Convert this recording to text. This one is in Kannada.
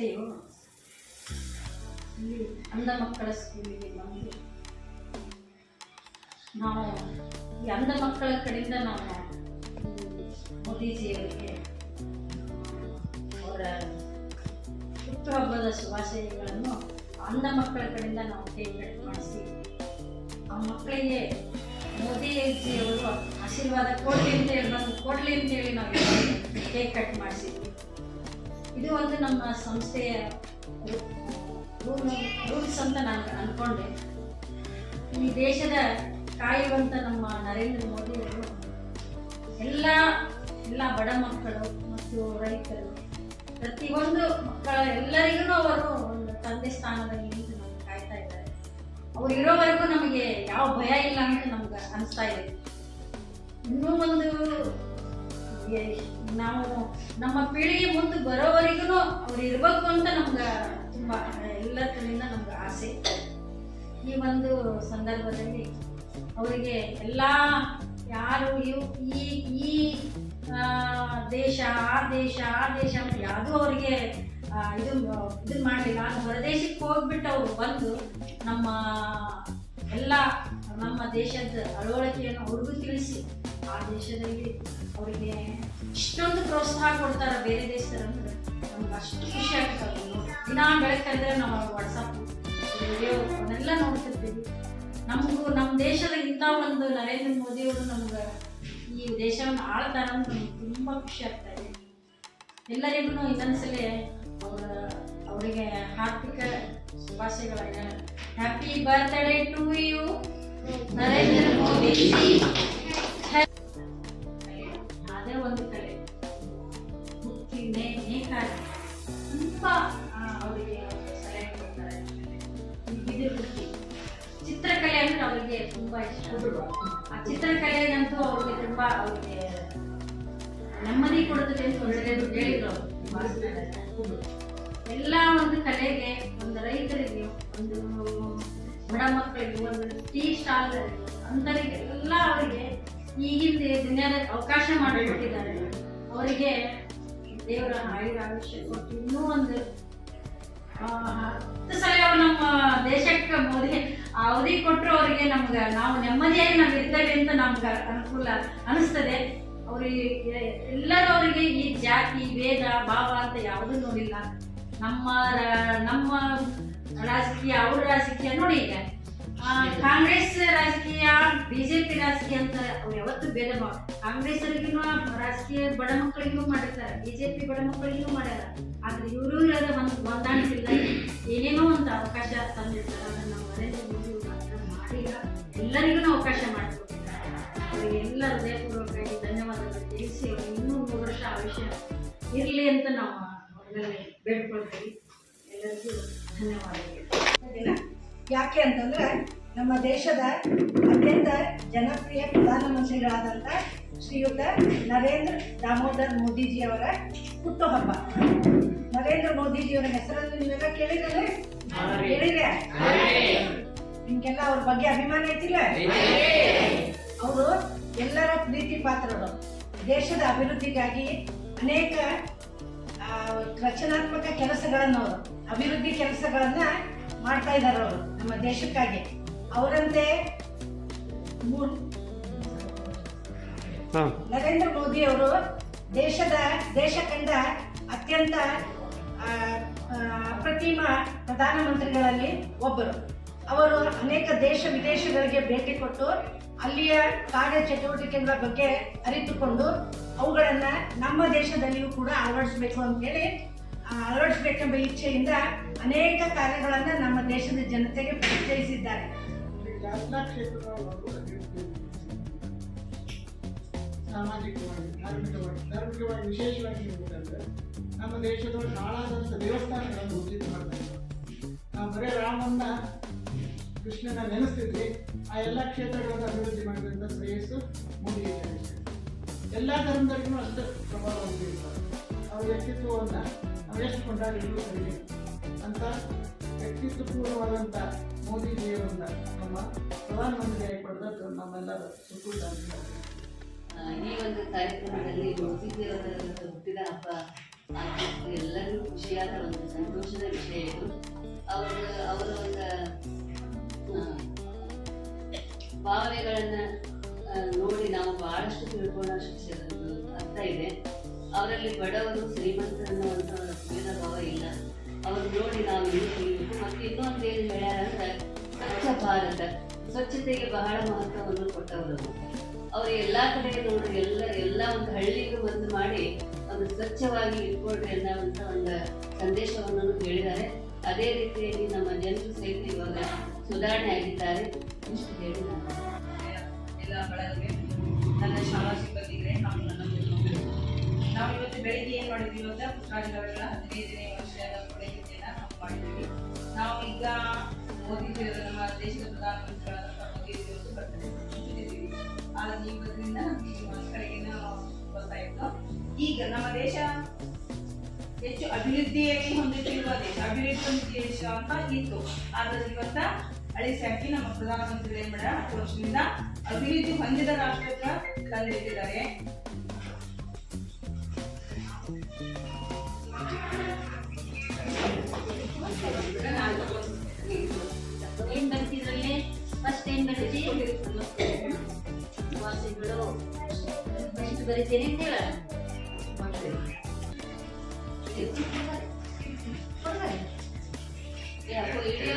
ಸಂಸ್ಥೆಯು ಇಲ್ಲಿ ಅಂಧ ಮಕ್ಕಳ ಸ್ಕೂಲಿಗೆ ಬಂದು ನಾವು ಈ ಅಂಧ ಮಕ್ಕಳ ಕಡೆಯಿಂದ ನಾವು ಮೋದಿಜಿಯವರಿಗೆ ಅವರ ಹುಟ್ಟುಹಬ್ಬದ ಶುಭಾಶಯಗಳನ್ನು ಅಂಧ ಮಕ್ಕಳ ಕಡೆಯಿಂದ ನಾವು ಕೇಕ್ ಮಾಡಿಸಿ ಆ ಮಕ್ಕಳಿಗೆ ಮೋದಿಜಿಯವರು ಆಶೀರ್ವಾದ ಕೊಡಲಿ ಅಂತ ಹೇಳಿ ಬಂದು ಕೊಡಲಿ ಅಂತೇಳಿ ನಾವು ಕೇಕ್ ಕಟ್ ಮಾಡಿಸಿದ್ವಿ. ಇದು ಒಂದು ನಮ್ಮ ಸಂಸ್ಥೆಯ ರೂಲ್ಸ್ ಅಂತ ನಾನು ಅಂದ್ಕೊಂಡೆ ಈ ದೇಶದ ಕಾಯುವಂಥ ನಮ್ಮ ನರೇಂದ್ರ ಮೋದಿ ಅವರು ಎಲ್ಲ ಎಲ್ಲ ಬಡ ಮಕ್ಕಳು ಮತ್ತು ರೈತರು, ಪ್ರತಿಯೊಂದು ಮಕ್ಕಳ ಎಲ್ಲರಿಗೂ ಅವರು ಒಂದು ತಂದೆ ಸ್ಥಾನದಲ್ಲಿ ನಿಂತು ನಮ್ಗೆ ಕಾಯ್ತಾ ಇದ್ದಾರೆ. ಅವ್ರು ಇರೋವರೆಗೂ ನಮಗೆ ಯಾವ ಭಯ ಇಲ್ಲ ಅಂತ ನಮ್ಗೆ ಅನಿಸ್ತಾ ಇದೆ. ಇನ್ನೂ ಒಂದು ನಾವು ನಮ್ಮ ಪೀಳಿಗೆ ಮುಂದೆ ಬರೋವರೆಗೂ ಅವ್ರು ಇರ್ಬೇಕು ಅಂತ ನಮ್ಗೆ ತುಂಬ ಎಲ್ಲ ಕಡೆಯಿಂದ ನಮ್ಗೆ ಆಸೆ ಈ ಒಂದು ಸಂದರ್ಭದಲ್ಲಿ ಅವರಿಗೆ ಎಲ್ಲ ಯಾರು ಈ ಈ ದೇಶ, ಆ ದೇಶ ಆ ದೇಶ ಅಂತ ಯಾವುದೂ ಅವರಿಗೆ ಇದು ಇದು ಮಾಡಲಿಲ್ಲ. ಹೊರದೇಶಕ್ಕೆ ಹೋಗ್ಬಿಟ್ಟು ಅವರು ಬಂದು ನಮ್ಮ ಎಲ್ಲ ನಮ್ಮ ದೇಶದ ಅಳವಳಿಕೆಯನ್ನು ಅವ್ರಿಗೂ ತಿಳಿಸಿ, ಆ ದೇಶದಲ್ಲಿ ಅವರಿಗೆ ಇಷ್ಟೊಂದು ಪ್ರೋತ್ಸಾಹ ಕೊಡ್ತಾರೆ ಬೇರೆ ದೇಶದಂದ್ರೆ ನಮ್ಗೆ ಅಷ್ಟು ಖುಷಿ ಆಗ್ತದೆ ದಿನ ಬೆಳಕಂದ್ರೆ ನಾವು ವಾಟ್ಸಪ್ ವಿಡಿಯೋ ಅವನ್ನೆಲ್ಲ ನೋಡ್ತಿರ್ತೀವಿ. ನಮಗೂ ನಮ್ಮ ದೇಶದ ಇಂಥ ಒಂದು ನರೇಂದ್ರ ಮೋದಿಯವರು ನಮ್ಗೆ ಈ ದೇಶವನ್ನು ಆಳ್ತಾರ ಅಂತ ನಮ್ಗೆ ತುಂಬ ಖುಷಿ ಆಗ್ತಾ ಇದೆ. ಎಲ್ಲರಿಗೂ ಇನ್ನೊಂದ್ಸಲ ಅವರ, ಅವರಿಗೆ ಹಾರ್ದಿಕ ಶುಭಾಶಯಗಳನ್ನ. Happy birthday to you Narendra Modi. ಅವರಿಗೆ ತುಂಬಾ ಇಷ್ಟ ಆ ಚಿತ್ರಕಲೆಗಂತೂ ಅವ್ರಿಗೆ ತುಂಬ ಅವ್ರಿಗೆ ನೆಮ್ಮದಿ ಕೊಡುತ್ತದೆ ಅಂತ ಹೇಳಿದ್ರು ಹೇಳಿದ್ರು. ಎಲ್ಲ ಒಂದು ಕಲೆಗೆ ಒಂದು ರೈತರಿಗೆ ಒಂದು ಬಡ ಮಕ್ಕಳಿಗೆ ಒಂದು ಟೀ ಸ್ಟಾಲ್ ಅಂತರಿಗೆ ಎಲ್ಲ ಅವರಿಗೆ ಈಗಿನ ದುನಿಯಾದ ಅವಕಾಶ ಮಾಡಿಕೊಟ್ಟಿದ್ದಾರೆ. ಅವರಿಗೆ ದೇವರ ಆಯುರ ಆಯುಷ್ಯ ಕೊಟ್ಟು ಇನ್ನೂ ಒಂದು ಹತ್ತು ಸಲ ನಮ್ಮ ದೇಶಕ್ಕೆ ಮೋದಿ ಅವಧಿ ಕೊಟ್ಟರು ಅವರಿಗೆ ನಮ್ಗೆ, ನಾವು ನೆಮ್ಮದಿಯಾಗಿ ನಾವು ಇರ್ತೇವೆ ಅಂತ ನಮ್ಗೆ ಅನುಕೂಲ ಅನಿಸ್ತದೆ. ಅವರಿಗೆ ಎಲ್ಲರೂ ಅವರಿಗೆ ಈ ಜಾತಿ, ಭೇದ, ಭಾವ ಅಂತ ಯಾವುದೂ ನೋಡಿಲ್ಲ. ನಮ್ಮ ನಮ್ಮ ರಾಜಕೀಯ, ಅವ್ರ ರಾಜಕೀಯ ನೋಡಿ ಈಗ. ಕಾಂಗ್ರೆಸ್ ರಾಜಕೀಯ, ಬಿಜೆಪಿ ರಾಜಕೀಯ ಅಂತ ಅವ್ರು ಯಾವತ್ತು ಭೇದ ಭಾವ ಕಾಂಗ್ರೆಸ್ ಅವರಿಗೂ ರಾಜಕೀಯ ಬಡ ಮಕ್ಕಳಿಗೂ ಮಾಡಿರ್ತಾರೆ, ಬಿಜೆಪಿ ಬಡ ಮಕ್ಕಳಿಗೂ ಮಾಡ್ಯಾರ. ಆದ್ರೆ ಇವರು ಇರೋದ ಒಂದು ಹೊಂದಾಣಿಕೆ ಇಲ್ಲ ಏನೇನೋ ಒಂದು ಅವಕಾಶ ತಂದಿರ್ತಾರೆ ಅದನ್ನ ನಾವು ಎಲ್ಲರಿಗೂ ಅವಕಾಶ ಮಾಡಿಕೊಟ್ಟಿದ್ದಾರೆ ಅವರಿಗೆ ಎಲ್ಲ ಹೃದಯಪೂರ್ವಕವಾಗಿ ಧನ್ಯವಾದಗಳು ತಿಳಿಸಿ ಅವ್ರಿಗೆ ಇನ್ನೂ ಮೂರು ವರ್ಷ ಆಯುಷ್ಯ ಇರಲಿ ಅಂತ ನಾವು ಅವರಲ್ಲಿ ಬೇಡ್ಕೊಳ್ತೀವಿ. ಎಲ್ಲರಿಗೂ ಧನ್ಯವಾದಗಳು. ಯಾಕೆ ಅಂತಂದ್ರೆ ನಮ್ಮ ದೇಶದ ಅತ್ಯಂತ ಜನಪ್ರಿಯ ಪ್ರಧಾನಮಂತ್ರಿಗಳಾದಂಥ ಶ್ರೀಯುತ ನರೇಂದ್ರ ದಾಮೋದರ್ ಮೋದಿಜಿಯವರ ಹುಟ್ಟುಹಬ್ಬ ನರೇಂದ್ರ ಮೋದಿಜಿಯವರ ಹೆಸರನ್ನು ನೀವೆಲ್ಲ ಕೇಳಿದ್ರೆ? ಕೇಳಿದ್ರೆ ನಿಮ್ಗೆಲ್ಲ ಅವ್ರ ಬಗ್ಗೆ ಅಭಿಮಾನ ಐತಿಲ್ಲ? ಅವರು ಎಲ್ಲರ ಪ್ರೀತಿ ಪಾತ್ರರು ದೇಶದ ಅಭಿವೃದ್ಧಿಗಾಗಿ ಅನೇಕ ರಚನಾತ್ಮಕ ಕೆಲಸಗಳನ್ನು ಅವರು ಅಭಿವೃದ್ಧಿ ಕೆಲಸಗಳನ್ನ ಮಾಡ್ತಾ ಇದ್ದಾರೆ ಅವರು ನಮ್ಮ ದೇಶಕ್ಕಾಗಿ. ಅವರಂತೆ ನರೇಂದ್ರ ಮೋದಿ ಅವರು ದೇಶದ ದೇಶ ಕಂಡ ಅತ್ಯಂತ ಅಪ್ರತಿಮ ಪ್ರಧಾನಮಂತ್ರಿಗಳಲ್ಲಿ ಒಬ್ಬರು. ಅವರು ಅನೇಕ ದೇಶ ವಿದೇಶಗಳಿಗೆ ಭೇಟಿ ಕೊಟ್ಟು ಅಲ್ಲಿಯ ಕಾರ್ಯ ಚಟುವಟಿಕೆಗಳ ಬಗ್ಗೆ ಅರಿತುಕೊಂಡು ಅವುಗಳನ್ನ ನಮ್ಮ ದೇಶದಲ್ಲಿಯೂ ಕೂಡ ಅಳವಡಿಸಬೇಕು ಅಂತೇಳಿ ಹೇಳಿ ಅಳವಡಿಸಬೇಕೆಂಬ ಇಚ್ಛೆಯಿಂದ ಅನೇಕ ಕಾರ್ಯಗಳನ್ನು ನಮ್ಮ ದೇಶದ ಜನತೆಗೆ ಪರಿಚಯಿಸಿದ್ದಾರೆ. ನಮ್ಮ ದೇಶದ ಹಾಳಾದಂಥ ದೇವಸ್ಥಾನಗಳನ್ನು ಇದ್ದಾರೆ. ನಾವು ಬರೀ ರಾಮನ್ನ ಕೃಷ್ಣನ ನೆನೆಸ್ತಿದ್ವಿ ಆ ಎಲ್ಲ ಕ್ಷೇತ್ರಗಳನ್ನು ಅಭಿವೃದ್ಧಿ ಮಾಡಿದಂಥ ಶ್ರೇಯಸ್ಸು ಮೋದಿ ಎಲ್ಲ ಧರ್ಮದಲ್ಲಿಯೂ ಅಷ್ಟು ಪ್ರಭಾವ ಹೊಂದಿರ್ತಾರೆ ಅವ್ರ ವ್ಯಕ್ತಿತ್ವವನ್ನು ನಾವು ಎಷ್ಟು ಕೊಂಡಾಡಿದ್ರು ಸರಿ. ಅಂತ ವ್ಯಕ್ತಿತ್ವಪೂರ್ಣವಾದಂಥ ಮೋದಿಜಿಯವರನ್ನ ನಮ್ಮ ಪ್ರಧಾನಮಂತ್ರಿಯಾಗಿ ಪಡೆದದ್ದು ನಮ್ಮೆಲ್ಲರ ಆ, ಈ ಒಂದು ಕಾರ್ಯಕ್ರಮದಲ್ಲಿ ಮೋದಿಜಿಯವರ ಹುಟ್ಟಿದ ಹಬ್ಬ ಎಲ್ಲರಿಗೂ ಖುಷಿಯಾದ ಒಂದು ಸಂತೋಷದ ವಿಷಯ ಇದು. ಅವರ ಅವರ ಒಂದು ಭಾವನೆಗಳನ್ನ ನೋಡಿ ನಾವು ಬಹಳಷ್ಟು ತಿಳ್ಕೊಳ್ಳೋ ಶಿಕ್ಷಣ ಅರ್ಥ ಇದೆ. ಅವರಲ್ಲಿ ಬಡವರು ಶ್ರೀಮಂತರು ಅನ್ನುವಂಥ ಭೇದ ಭಾವ ಇಲ್ಲ. ಅವ್ರು ನೋಡಿ ನಾವು ಇನ್ನೂ ಮತ್ತೆ ಇನ್ನೊಂದು ಏನು ಹೇಳ್ಯಾರ ಸ್ವಚ್ಛ ಭಾರತ. ಸ್ವಚ್ಛತೆಗೆ ಬಹಳ ಮಹತ್ವವನ್ನು ಕೊಟ್ಟವರು ಅವರು. ಎಲ್ಲ ಕಡೆ ನೋಡಿ ಎಲ್ಲ ಎಲ್ಲ ಒಂದು ಹಳ್ಳಿಗೂ ಒಂದು ಮಾಡಿ ಒಂದು ಸ್ವಚ್ಛವಾಗಿ ಇಟ್ಕೊಳ್ರಿ ಅನ್ನೋವಂಥ ಒಂದು ಸಂದೇಶವನ್ನು ಹೇಳಿದ್ದಾರೆ. ಅದೇ ರೀತಿಯಲ್ಲಿ ನಮ್ಮ ಜನರು ಸೇರಿ ಇವಾಗ ಸುಧಾರಣೆ ಆಗಿದ್ದಾರೆ. ಎಲ್ಲ ಶಾಲಾ ಸಿಬ್ಬಂದಿಗೆ ಹಾಗೂ ನನ್ನ ನಾವು ಇವತ್ತು ಬೆಳಿಗ್ಗೆ ಏನು ಮಾಡಿದ್ವಿ ಅಂತ ಪುಷ್ಪಾಂಜಲಿಗಳ ಹದಿನೈದನೇ ವರ್ಷದ ನಾವು ಮಾಡಿದ್ವಿ ನಾವು ಈಗ ನಮ್ಮ ದೇಶದ ಪ್ರಧಾನಮಂತ್ರಿಗಳಾದಂಥ ಮೋದಿಜಿಯವರು ಬರ್ತಾರೆ ಮುಗಿದಿದ್ದೀವಿ ಆದ ಈ ಬದಲಿಂದ ಈ ಒಂದು ಕಡೆಗೆ ನಾವು ಗೊತ್ತಾಯಿತು ಈಗ ನಮ್ಮ ದೇಶ ಹೆಚ್ಚು ಅಭಿವೃದ್ಧಿಯಲ್ಲಿ ಹೊಂದುತ್ತಿರುವ ದೇಶ ಅಭಿವೃದ್ಧಿ ದೇಶ ಅಂತ ಇತ್ತು ಆದ್ರೆ ಇವತ್ತ ಅಳಿಸಿ ಹಾಕಿ ನಮ್ಮ ಪ್ರಧಾನಮಂತ್ರಿಗಳು ಏನ್ ಮಾಡ್ಯಾರ ಹತ್ತು ವರ್ಷದಿಂದ ಅಭಿವೃದ್ಧಿ ಹೊಂದಿದ ರಾಷ್ಟ್ರಕ್ಕೆ ತಂದಿಟ್ಟಿದ್ದಾರೆ ಹೇಳ ವಿಡಿಯೋ